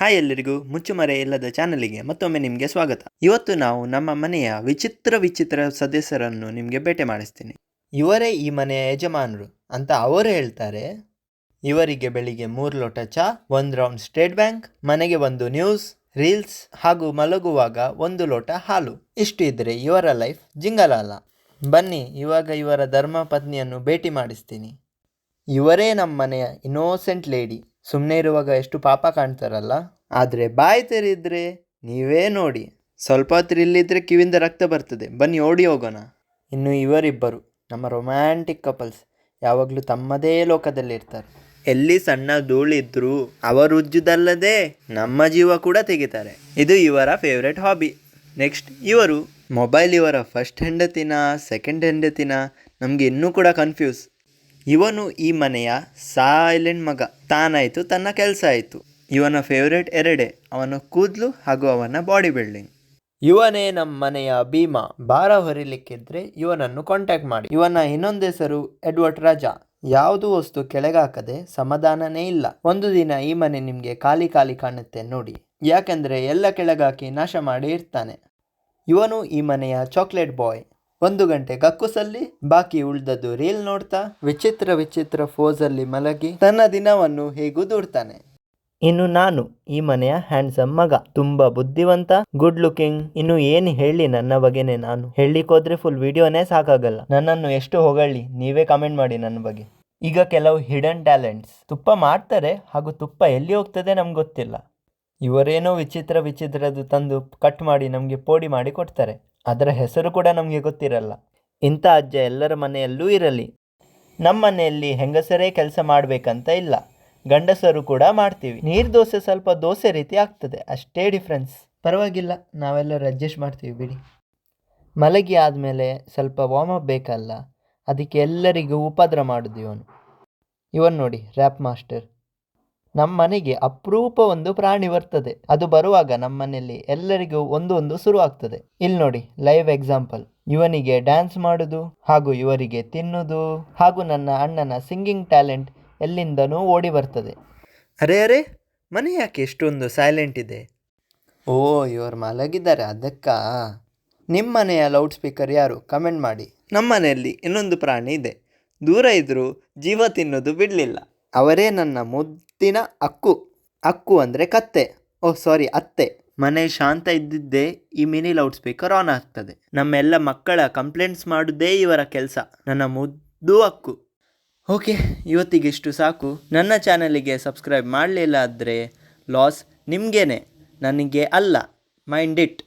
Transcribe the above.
Hi ಎಲ್ಲರಿಗೂ, ಮುಚ್ಚುಮರೆ ಇಲ್ಲದ ಚಾನಲಿಗೆ ಮತ್ತೊಮ್ಮೆ ನಿಮಗೆ ಸ್ವಾಗತ. ಇವತ್ತು ನಾವು ನಮ್ಮ ಮನೆಯ ವಿಚಿತ್ರ ವಿಚಿತ್ರ ಸದಸ್ಯರನ್ನು ನಿಮಗೆ ಭೇಟಿ ಮಾಡಿಸ್ತೀನಿ. ಇವರೇ ಈ ಮನೆಯ ಯಜಮಾನರು ಅಂತ ಅವರು ಹೇಳ್ತಾರೆ. ಇವರಿಗೆ ಬೆಳಿಗ್ಗೆ ಮೂರು ಲೋಟ ಚಾ, ಒಂದು ರೌಂಡ್ ಸ್ಟೇಟ್ ಬ್ಯಾಂಕ್, ಮನೆಗೆ ಒಂದು ನ್ಯೂಸ್, ರೀಲ್ಸ್ ಹಾಗೂ ಮಲಗುವಾಗ ಒಂದು ಲೋಟ ಹಾಲು. ಇಷ್ಟು ಇದ್ರೆ ಇವರ ಲೈಫ್ ಜಿಂಗಲಾಲ. ಬನ್ನಿ, ಇವಾಗ ಇವರ ಧರ್ಮ ಪತ್ನಿಯನ್ನು ಭೇಟಿ ಮಾಡಿಸ್ತೀನಿ. ಇವರೇ ನಮ್ಮ ಮನೆಯ ಇನ್ನೋಸೆಂಟ್ ಲೇಡಿ ಸುಮ್ಮನೆ ಇರುವಾಗ ಎಷ್ಟು ಪಾಪ ಕಾಣ್ತಾರಲ್ಲ? ಆದರೆ ಬಾಯಿ ತೆರೆದ್ರೆ ನೀವೇ ನೋಡಿ. ಸ್ವಲ್ಪ ಹೊತ್ತು ಇಲ್ಲಿದ್ರೆ ಕಿವಿಂದ ರಕ್ತ ಬರ್ತದೆ. ಬನ್ನಿ, ಓಡಿ ಹೋಗೋಣ. ಇನ್ನು ಇವರಿಬ್ಬರು, ನಮ್ಮ ರೊಮ್ಯಾಂಟಿಕ್ ಕಪಲ್ಸ್ ಯಾವಾಗಲೂ ತಮ್ಮದೇ ಲೋಕದಲ್ಲಿರ್ತಾರೆ ಎಲ್ಲಿ ಸಣ್ಣ ಧೂಳಿದ್ರೂ ಅವರು ಉಜ್ಜುದಲ್ಲದೆ ನಮ್ಮ ಜೀವ ಕೂಡ ತೆಗಿತಾರೆ. ಇದು ಇವರ ಫೇವ್ರೆಟ್ ಹಾಬಿ ನೆಕ್ಸ್ಟ್ ಇವರು. ಮೊಬೈಲ್ ಇವರ ಫಸ್ಟ್ ಹೆಂಡತಿನ ಸೆಕೆಂಡ್ ಹೆಂಡತಿನ? ನಮಗೆ ಇನ್ನೂ ಕೂಡ ಕನ್ಫ್ಯೂಸ್ ಇವನು ಈ ಮನೆಯ ಸೈಲೆಂಟ್ ಮಗ. ತಾನಾಯಿತು, ತನ್ನ ಕೆಲಸ ಆಯಿತು. ಇವನ ಫೇವ್ರೇಟ್ ಎರಡೇ, ಅವನ ಕೂದಲು ಹಾಗೂ ಅವನ ಬಾಡಿ ಬಿಲ್ಡಿಂಗ್ ಇವನೇ ನಮ್ಮ ಮನೆಯ ಭೀಮಾ. ಭಾರ ಹೊರಿಲಿಕ್ಕಿದ್ರೆ ಇವನನ್ನು ಕಾಂಟ್ಯಾಕ್ಟ್ ಮಾಡಿ. ಇವನ ಇನ್ನೊಂದು ಹೆಸರು ಎಡ್ವರ್ಡ್ ರಾಜಾ. ಯಾವುದು ವಸ್ತು ಕೆಳಗಾಕದೆ ಸಮಾಧಾನನೇ ಇಲ್ಲ. ಒಂದು ದಿನ ಈ ಮನೆ ನಿಮಗೆ ಖಾಲಿ ಖಾಲಿ ಕಾಣುತ್ತೆ ನೋಡಿ. ಯಾಕೆಂದರೆ ಎಲ್ಲ ಕೆಳಗಾಕಿ ನಾಶ ಮಾಡಿ ಇರ್ತಾನೆ. ಇವನು ಈ ಮನೆಯ ಚಾಕ್ಲೇಟ್ ಬಾಯ್ ಒಂದು ಗಂಟೆ ಕಕ್ಕುಸಲ್ಲಿ, ಬಾಕಿ ಉಳ್ದದ್ದು ರೀಲ್ ನೋಡ್ತಾ, ವಿಚಿತ್ರ ವಿಚಿತ್ರ ಫೋಸಲ್ಲಿ ಮಲಗಿ ತನ್ನ ದಿನವನ್ನು ಹೇಗೂ ದೂಡ್ತಾನೆ. ಇನ್ನು ನಾನು, ಈ ಮನೆಯ ಹ್ಯಾಂಡ್ಸಮ್ ಮಗ, ತುಂಬಾ ಬುದ್ಧಿವಂತ, ಗುಡ್ ಲುಕಿಂಗ್, ಇನ್ನು ಏನು ಹೇಳಿ ನನ್ನ ಬಗ್ಗೆನೆ ನಾನು? ಹೇಳಿಕೋದ್ರೆ ಫುಲ್ ವಿಡಿಯೋನೇ ಸಾಕಾಗಲ್ಲ. ನನ್ನನ್ನು ಎಷ್ಟು ಹೊಗಳಿ ನೀವೇ ಕಮೆಂಟ್ ಮಾಡಿ ನನ್ನ ಬಗ್ಗೆ. ಈಗ ಕೆಲವು ಹಿಡನ್ ಟ್ಯಾಲೆಂಟ್ಸ್ ತುಪ್ಪ ಮಾಡ್ತಾರೆ, ಹಾಗೂ ತುಪ್ಪ ಎಲ್ಲಿ ಹೋಗ್ತದೆ ನಮ್ಗೆ ಗೊತ್ತಿಲ್ಲ. ಇವರೇನೋ ವಿಚಿತ್ರ ವಿಚಿತ್ರದ್ದು ತಂದು ಕಟ್ ಮಾಡಿ ನಮಗೆ ಪೋಡಿ ಮಾಡಿ ಕೊಡ್ತಾರೆ. ಅದರ ಹೆಸರು ಕೂಡ ನಮಗೆ ಗೊತ್ತಿರಲ್ಲ. ಇಂಥ ಅಜ್ಜ ಎಲ್ಲರ ಮನೆಯಲ್ಲೂ ಇರಲಿ. ನಮ್ಮ ಮನೆಯಲ್ಲಿ ಹೆಂಗಸರೇ ಕೆಲಸ ಮಾಡಬೇಕಂತ ಇಲ್ಲ. ಗಂಡಸರು ಕೂಡ ಮಾಡ್ತೀವಿ. ನೀರು ದೋಸೆ ಸ್ವಲ್ಪ ದೋಸೆ ರೀತಿ ಆಗ್ತದೆ. ಅಷ್ಟೇ ಡಿಫ್ರೆನ್ಸ್ ಪರವಾಗಿಲ್ಲ, ನಾವೆಲ್ಲರೂ ಅಡ್ಜಸ್ಟ್ ಮಾಡ್ತೀವಿ ಬಿಡಿ. ಮಲಗಿ ಆದಮೇಲೆ ಸ್ವಲ್ಪ ವಾರ್ಮ್ ಅಪ್ ಬೇಕಲ್ಲ? ಅದಕ್ಕೆ ಎಲ್ಲರಿಗೂ ಉಪದ್ರ ಮಾಡೋದು ಇವನು. ಇವನ್ ನೋಡಿ ರ್ಯಾಪ್ ಮಾಸ್ಟರ್ ನಮ್ಮ ಮನೆಗೆ ಅಪರೂಪ ಒಂದು ಪ್ರಾಣಿ ಬರ್ತದೆ ಅದು ಬರುವಾಗ ನಮ್ಮನೆಯಲ್ಲಿ ಎಲ್ಲರಿಗೂ ಒಂದೊಂದು ಒಂದು ಶುರು ಆಗ್ತದೆ ಇಲ್ಲಿ ನೋಡಿ ಲೈವ್ ಎಕ್ಸಾಂಪಲ್ ಇವನಿಗೆ ಡ್ಯಾನ್ಸ್ ಮಾಡುದು, ಹಾಗೂ ಇವರಿಗೆ ತಿನ್ನುದು, ಹಾಗೂ ನನ್ನ ಅಣ್ಣನ ಸಿಂಗಿಂಗ್ ಟ್ಯಾಲೆಂಟ್ ಎಲ್ಲಿಂದನೂ ಓಡಿ ಬರ್ತದೆ. ಅರೆ ಅರೆ, ಮನೆ ಯಾಕೆ ಎಷ್ಟೊಂದು ಸೈಲೆಂಟ್ ಇದೆ? ಓ, ಇವರು ಮಲಗಿದ್ದಾರೆ, ಅದಕ್ಕ? ನಿಮ್ಮ ಮನೆಯ ಲೌಡ್ ಸ್ಪೀಕರ್ ಯಾರು? ಕಮೆಂಟ್ ಮಾಡಿ. ನಮ್ಮ ಮನೆಯಲ್ಲಿ ಇನ್ನೊಂದು ಪ್ರಾಣಿ ಇದೆ. ದೂರ ಇದ್ದರೂ ಜೀವ ತಿನ್ನೋದು ಬಿಡಲಿಲ್ಲ. ಅವರೇ ನನ್ನ ಮುದ್ದಿನ ಅಕ್ಕು. ಅಕ್ಕು ಅಂದರೆ ಕತ್ತೆ. ಓಹ್ ಸಾರಿ ಅತ್ತೆ. ಮನೆ ಶಾಂತ ಇದ್ದಿದ್ದೇ ಈ ಮಿನಿ ಲೌಡ್ ಸ್ಪೀಕರ್ ಆನ್ ಆಗ್ತದೆ. ನಮ್ಮೆಲ್ಲ ಮಕ್ಕಳ ಕಂಪ್ಲೇಂಟ್ಸ್ ಮಾಡೋದೇ ಇವರ ಕೆಲಸ. ನನ್ನ ಮುದ್ದು ಅಕ್ಕು. ಓಕೆ, ಇವತ್ತಿಗಿಷ್ಟು ಸಾಕು. ನನ್ನ ಚಾನಲಿಗೆ ಸಬ್ಸ್ಕ್ರೈಬ್ ಮಾಡಲಿಲ್ಲ ಆದರೆ ಲಾಸ್ ನಿಮಗೇನೆ. ನನಗೆ ಅಲ್ಲ. Mind it.